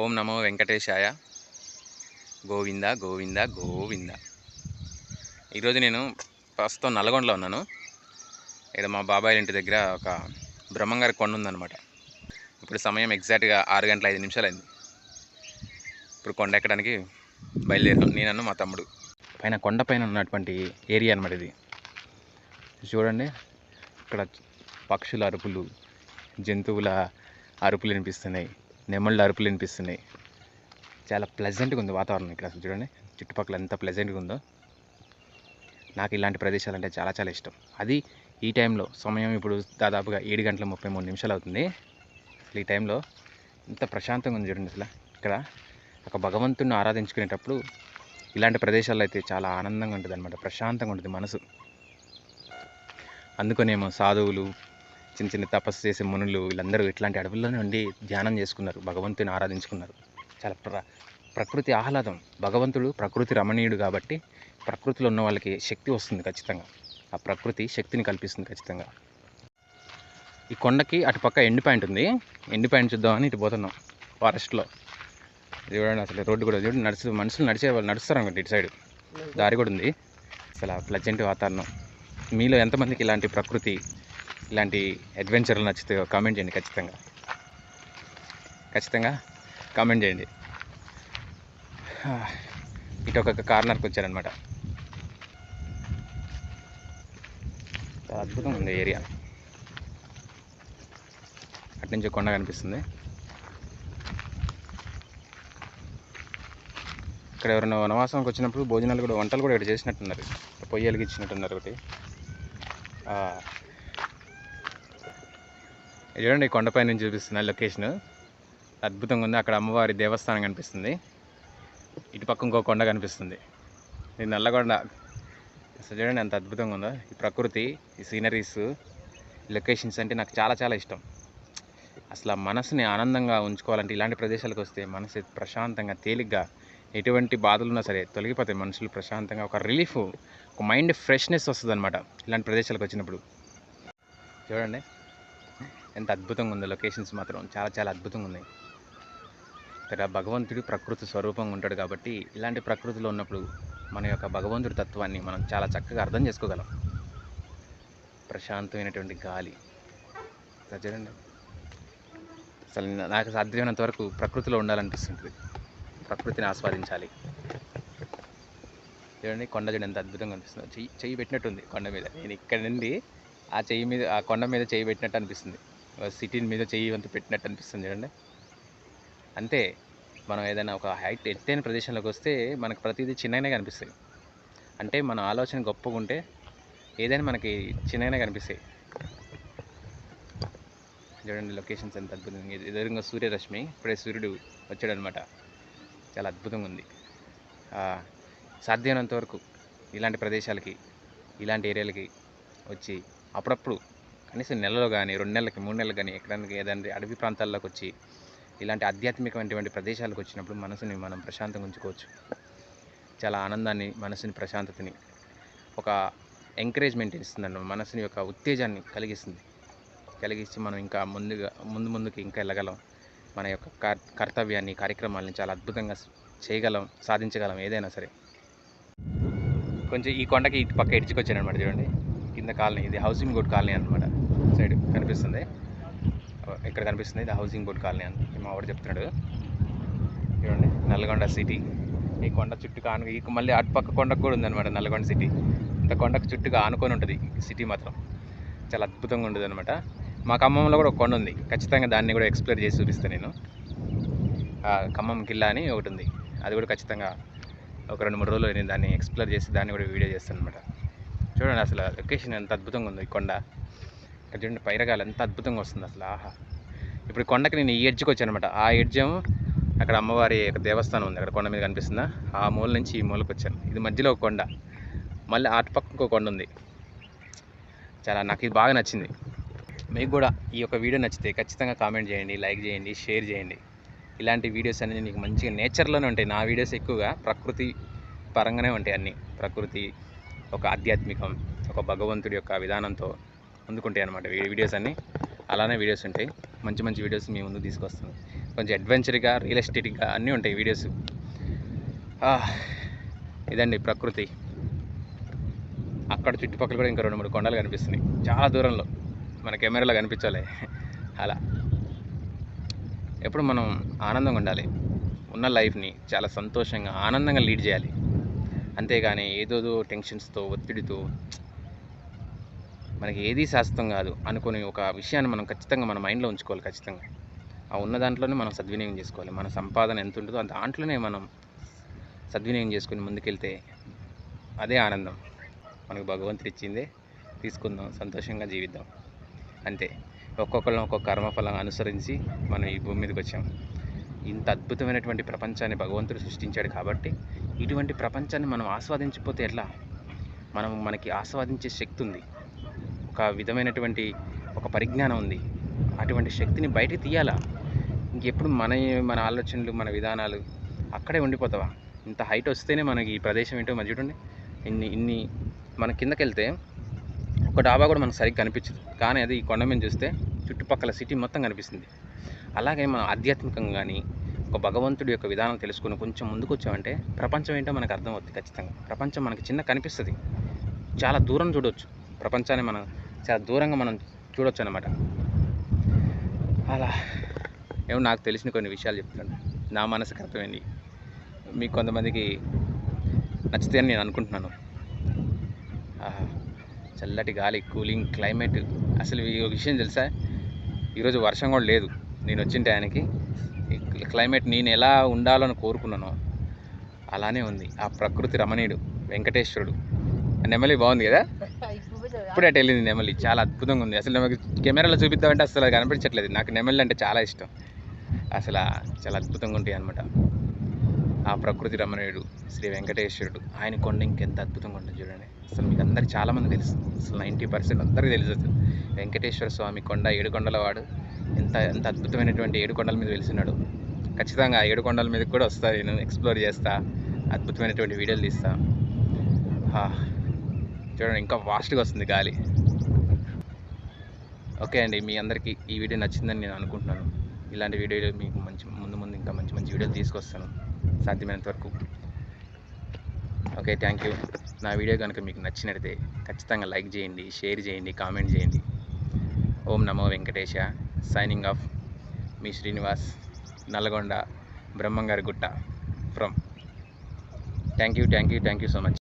ఓం నమో వెంకటేశాయ. గోవింద గోవింద గోవింద. ఈరోజు నేను ప్రస్తుతం నల్గొండలో ఉన్నాను. ఇక్కడ మా బాబాయ్ ఇంటి దగ్గర ఒక బ్రహ్మంగారి కొండ ఉందన్నమాట. ఇప్పుడు సమయం ఎగ్జాక్ట్గా ఆరు గంటల ఐదు నిమిషాలు అయింది ఇప్పుడు కొండ ఎక్కడానికి బయలుదేరాం నేనన్ను మా తమ్ముడు. పైన కొండ పైన ఉన్నటువంటి ఏరియా అనమాట ఇది. చూడండి ఇక్కడ పక్షుల అరుపులు జంతువుల అరుపులు వినిపిస్తున్నాయి. నెమళ్ళు అరుపులు వినిపిస్తున్నాయి. చాలా ప్లెజెంట్గా ఉంది వాతావరణం ఇక్కడ అసలు చూడండి. చుట్టుపక్కల ఎంత ప్లెజెంట్గా ఉందో. నాకు ఇలాంటి ప్రదేశాలు అంటే చాలా చాలా ఇష్టం. అది ఈ టైంలో సమయం ఇప్పుడు దాదాపుగా ఏడు గంటల ముప్పై మూడు నిమిషాలు అవుతుంది. అసలు ఈ టైంలో ఇంత ప్రశాంతంగా ఉంది చూడండి అసలు. ఇక్కడ ఒక భగవంతుని ఆరాధించుకునేటప్పుడు ఇలాంటి ప్రదేశాల్లో అయితే చాలా ఆనందంగా ఉంటుంది అనమాట ప్రశాంతంగా ఉంటుంది మనసు. అందుకనేమో సాధువులు చిన్న చిన్న తపస్సు చేసే మునులు వీళ్ళందరూ ఇట్లాంటి అడవుల్లోనే ఉండి ధ్యానం చేసుకున్నారు. భగవంతుని ఆరాధించుకున్నారు. చాలా ప్ర ప్రకృతి ఆహ్లాదం. భగవంతుడు ప్రకృతి రమణీయుడు కాబట్టి ప్రకృతిలో ఉన్న వాళ్ళకి శక్తి వస్తుంది ఖచ్చితంగా. ఆ ప్రకృతి శక్తిని కల్పిస్తుంది ఖచ్చితంగా. ఈ కొండకి అటుపక్క ఎండ్ పాయింట్ ఉంది. ఎండ్ పాయింట్ చూద్దామని ఇటు పోతున్నాం ఫారెస్ట్లో. చూడండి అసలు రోడ్డు కూడా చూడండి. నడుచు మనుషులు నడిచే వాళ్ళు నడుస్తారు అనుకుంటే ఇటు సైడ్. దారి కూడా ఉంది. అసలు ప్లజెంట్ వాతావరణం. మీలో ఎంతమందికి ఇలాంటి ప్రకృతి ఇలాంటి అడ్వెంచర్లు నచ్చితే కామెంట్ చేయండి ఖచ్చితంగా. ఖచ్చితంగా కామెంట్ చేయండి. ఇటు ఒక కార్నర్కి వచ్చారనమాట చాలా అద్భుతంగా ఉంది ఏరియా. అటు నుంచి కొండ కనిపిస్తుంది. ఇక్కడ ఎవరైనా వనవాసంకి వచ్చినప్పుడు భోజనాలు కూడా వంటలు కూడా ఇక్కడ చేసినట్టున్నారు. పొయ్యి వెలిగించినట్టున్నారు ఒకటి. చూడండి ఈ కొండపై నుంచి చూపిస్తున్న లొకేషన్. అద్భుతంగా ఉంది. అక్కడ అమ్మవారి దేవస్థానం కనిపిస్తుంది. ఇటు పక్క ఇంకో కొండ కనిపిస్తుంది. ఇది నల్లగొండ. అసలు చూడండి ఎంత అద్భుతంగా ఉందో. ఈ ప్రకృతి ఈ సీనరీస్ లొకేషన్స్ అంటే నాకు చాలా చాలా ఇష్టం. అసలు ఆ మనసుని ఆనందంగా ఉంచుకోవాలంటే ఇలాంటి ప్రదేశాలకు వస్తే మనసు ప్రశాంతంగా తేలిగ్గా ఎటువంటి బాధలు ఉన్నా సరే తొలగిపోతాయి. మనుషులు ప్రశాంతంగా ఒక రిలీఫ్ ఒక మైండ్ ఫ్రెష్నెస్ వస్తుంది అనమాట ఇలాంటి ప్రదేశాలకు వచ్చినప్పుడు. చూడండి. ఎంత అద్భుతంగా ఉందో లొకేషన్స్ మాత్రం. చాలా చాలా అద్భుతంగా ఉన్నాయి. ఇక్కడ భగవంతుడు ప్రకృతి స్వరూపంగా ఉంటాడు కాబట్టి ఇలాంటి ప్రకృతిలో ఉన్నప్పుడు మన యొక్క భగవంతుడి తత్వాన్ని మనం చాలా చక్కగా అర్థం చేసుకోగలం. ప్రశాంతమైనటువంటి గాలి. చూడండి అసలు నాకు సాధ్యమైనంత వరకు ప్రకృతిలో ఉండాలనిపిస్తుంటుంది. ప్రకృతిని ఆస్వాదించాలి. చూడండి కొండ చూడండి ఎంత అద్భుతంగా అనిపిస్తుంది. చెయ్యి చెయ్యి పెట్టినట్టుంది కొండ మీద. నేను ఇక్కడ నుండి ఆ చెయ్యి మీద ఆ కొండ మీద చెయ్యి పెట్టినట్టు అనిపిస్తుంది. సిటీ మీద చెయ్యి వంతు పెట్టినట్టు అనిపిస్తుంది చూడండి. అంతే మనం ఏదైనా ఒక హైట్ ఎత్తైన ప్రదేశంలోకి వస్తే మనకు ప్రతిదీ చిన్నగానే కనిపిస్తాయి. అంటే మన ఆలోచన గొప్పగా ఉంటే ఏదైనా మనకి చిన్నగానే కనిపిస్తాయి. చూడండి లొకేషన్స్ ఎంత అద్భుతంగా ఎదురుగా సూర్యరశ్మి ఇప్పుడే సూర్యుడు వచ్చాడు అనమాట చాలా అద్భుతంగా ఉంది. సాధ్యమైనంత వరకు ఇలాంటి ప్రదేశాలకి ఇలాంటి ఏరియాలకి వచ్చి అప్పుడప్పుడు కనీసం నెలలో కానీ రెండు నెలలకి మూడు నెలలు కానీ ఎక్కడానికి ఏదైనా అడవి ప్రాంతాల్లోకి వచ్చి ఇలాంటి ఆధ్యాత్మికమైనటువంటి ప్రదేశాలకు వచ్చినప్పుడు మనసుని మనం ప్రశాంతంగా ఉంచుకోవచ్చు. చాలా ఆనందాన్ని మనసుని ప్రశాంతతని ఒక ఎంకరేజ్మెంట్ ఇస్తుంది మనసుని యొక్క ఉత్తేజాన్ని కలిగిస్తుంది. కలిగించి మనం ఇంకా ముందుగా ముందు ముందుకు ఇంకా వెళ్ళగలం. మన యొక్క కర్తవ్యాన్ని కార్యక్రమాలని చాలా అద్భుతంగా చేయగలం సాధించగలం ఏదైనా సరే. కొంచెం ఈ కొండకి ఇటు పక్క ఎడ్జ్కి అనమాట చూడండి. కింద కాలనీ ఇది హౌసింగ్ బోర్డ్ కాలనీ అనమాట కనిపిస్తుంది. ఇక్కడ కనిపిస్తుంది? ఇది హౌసింగ్ బోర్డ్ కాలనీ అని మా వాడు చెప్తున్నాడు. చూడండి నల్గొండ సిటీ ఈ కొండ చుట్టూ ఆను ఈ మళ్ళీ అటు పక్క కొండకు కూడా ఉందన్నమాట నల్గొండ సిటీ ఇంత కొండకు చుట్టూగా ఆనుకొని ఉంటుంది ఈ సిటీ మాత్రం. చాలా అద్భుతంగా ఉంటుంది అనమాట మా ఖమ్మంలో కూడా ఒక కొండ ఉంది. ఖచ్చితంగా దాన్ని కూడా ఎక్స్ప్లోర్ చేసి చూపిస్తాను నేను. ఖమ్మం కిల్లా అని ఒకటి ఉంది. అది కూడా ఖచ్చితంగా ఒక రెండు మూడు రోజులు నేను దాన్ని ఎక్స్ప్లోర్ చేసి దాన్ని కూడా వీడియో చేస్తాను అనమాట చూడండి అసలు లొకేషన్ ఎంత అద్భుతంగా ఉంది ఈ కొండ. ఇక్కడ చూడండి పైరగాలు ఎంత అద్భుతంగా వస్తుంది అసలు ఆహా. ఇప్పుడు కొండకి నేను ఈ ఎడ్జ్కి వచ్చాను అనమాట ఆ ఎడ్జ్ ఏమో అక్కడ అమ్మవారి దేవస్థానం ఉంది. అక్కడ కొండ మీద కనిపిస్తుందా? ఆ మూల నుంచి ఈ మూలకు వచ్చాను. ఇది మధ్యలో ఒక కొండ. మళ్ళీ అటు పక్క ఒక కొండ ఉంది. చాలా నాకు ఇది బాగా నచ్చింది. మీకు కూడా ఈ యొక్క వీడియో నచ్చితే ఖచ్చితంగా కామెంట్ చేయండి లైక్ చేయండి షేర్ చేయండి. ఇలాంటి వీడియోస్ అన్నీ నీకు మంచిగా నేచర్లోనే ఉంటాయి. నా వీడియోస్ ఎక్కువగా ప్రకృతి పరంగానే ఉంటాయి అన్నీ. ప్రకృతి ఒక ఆధ్యాత్మికం ఒక భగవంతుడి యొక్క విధానంతో అందుకుంటాయి అనమాట వీడియోస్ అన్నీ. అలానే వీడియోస్ ఉంటాయి. మంచి మంచి వీడియోస్ మీ ముందు తీసుకొస్తుంది కొంచెం అడ్వెంచర్గా రియలిస్టిక్గా అన్నీ ఉంటాయి వీడియోస్ ఇదండి ప్రకృతి. అక్కడ చుట్టుపక్కల కూడా ఇంకా రెండు మూడు కొండలు కనిపిస్తున్నాయి. చాలా దూరంలో. మన కెమెరాలో కనిపించాలి. అలా. ఎప్పుడు మనం ఆనందంగా ఉండాలి. ఉన్న లైఫ్ని చాలా సంతోషంగా ఆనందంగా లీడ్ చేయాలి. అంతేగాని ఏదోదో టెన్షన్స్తో ఒత్తిడితో మనకి ఏది శాశ్వతం కాదు అనుకుని ఒక విషయాన్ని మనం ఖచ్చితంగా మన మైండ్లో ఉంచుకోవాలి ఖచ్చితంగా. ఆ ఉన్న దాంట్లోనే మనం సద్వినియోగం చేసుకోవాలి. మన సంపాదన ఎంత ఉంటుందో ఆ దాంట్లోనే మనం సద్వినియోగం చేసుకుని ముందుకెళ్తే అదే ఆనందం. మనకు భగవంతుడు ఇచ్చిందే తీసుకుందాం సంతోషంగా జీవిద్దాం. అంతే. ఒక్కొక్కళ్ళం ఒక్కొక్క కర్మఫలం అనుసరించి మనం ఈ భూమి మీదకి వచ్చాం. ఇంత అద్భుతమైనటువంటి ప్రపంచాన్ని భగవంతుడు సృష్టించాడు కాబట్టి ఇటువంటి ప్రపంచాన్ని మనం ఆస్వాదించిపోతే ఎట్లా? మనం మనకి ఆస్వాదించే శక్తి ఉంది. ఒక విధమైనటువంటి ఒక పరిజ్ఞానం ఉంది. అటువంటి శక్తిని బయటికి తీయాలా? ఇంకెప్పుడు మన మన ఆలోచనలు మన విధానాలు అక్కడే ఉండిపోతావా? ఇంత హైట్ వస్తేనే మనకి ఈ ప్రదేశం ఏంటో మరి చూడండి. ఇన్ని ఇన్ని మన కిందకి వెళ్తే ఒక డాబా కూడా మనకు సరిగ్గా కనిపించదు. కానీ అది ఈ కొండ మీద చూస్తే చుట్టుపక్కల సిటీ మొత్తం కనిపిస్తుంది. అలాగే మనం ఆధ్యాత్మికంగా కానీ ఒక భగవంతుడి యొక్క విధానం తెలుసుకుని కొంచెం ముందుకు వచ్చామంటే ప్రపంచం ఏంటో మనకు అర్థమవుతుంది ఖచ్చితంగా. ప్రపంచం మనకి చిన్న కనిపిస్తుంది. చాలా దూరం చూడవచ్చు ప్రపంచాన్ని మనం చాలా దూరంగా మనం చూడొచ్చు అనమాట అలా. ఏమో నాకు తెలిసిన కొన్ని విషయాలు చెప్తాను నా మనసుకు అర్థమైంది. మీకు కొంతమందికి నచ్చితే అని నేను అనుకుంటున్నాను. ఆహా, చల్లటి గాలి కూలింగ్ క్లైమేట్. అసలు ఈ విషయం తెలుసా? ఈరోజు వర్షం కూడా లేదు. నేను వచ్చిన టయానికి క్లైమేట్ నేను ఎలా ఉండాలని కోరుకున్నానో అలానే ఉంది. ఆ ప్రకృతి రమణీయుడు వెంకటేశ్వరుడు. ఆ నెమలి బాగుంది కదా? ఇప్పుడే అటు వెళ్ళింది నెమలి. చాలా అద్భుతంగా ఉంది. అసలు నాకు కెమెరాలో చూపిద్దామంటే అసలు అది కనిపించట్లేదు. నాకు నెమలి అంటే చాలా ఇష్టం. అసలు చాలా అద్భుతంగా ఉంటాయి అనమాట ఆ ప్రకృతి రమణీయుడు శ్రీ వెంకటేశ్వరుడు ఆయన కొండ ఇంకెంత అద్భుతంగా ఉంటుంది చూడండి. అసలు మీకు అందరికి చాలామంది తెలుసు. అసలు నైంటీ పర్సెంట్ అందరికీ తెలుసు అసలు. వెంకటేశ్వర స్వామి కొండ ఏడుకొండల వాడు. ఎంత ఎంత అద్భుతమైనటువంటి ఏడు కొండల మీద వెలిసినాడు ఖచ్చితంగా ఏడుకొండల ఏడు కొండల మీద కూడా వస్తా నేను. ఎక్స్ప్లోర్ చేస్తా. అద్భుతమైనటువంటి వీడియోలు తీస్తా. చూడండి ఇంకా ఫాస్ట్గా వస్తుంది గాలి. ఓకే అండి మీ అందరికీ ఈ వీడియో నచ్చిందని నేను అనుకుంటున్నాను. ఇలాంటి వీడియోలు మీకు మంచి ముందు ముందు ఇంకా మంచి మంచి వీడియోలు తీసుకొస్తాను. సాధ్యమైనంత వరకు. ఓకే థ్యాంక్ యూ నా వీడియో కనుక మీకు నచ్చినట్లయితే ఖచ్చితంగా లైక్ చేయండి షేర్ చేయండి కామెంట్ చేయండి. ఓం నమో వెంకటేశ. సైనింగ్ ఆఫ్ మీ శ్రీనివాస్ నల్గొండ బ్రహ్మంగారి గుట్ట from thank you thank you thank you so much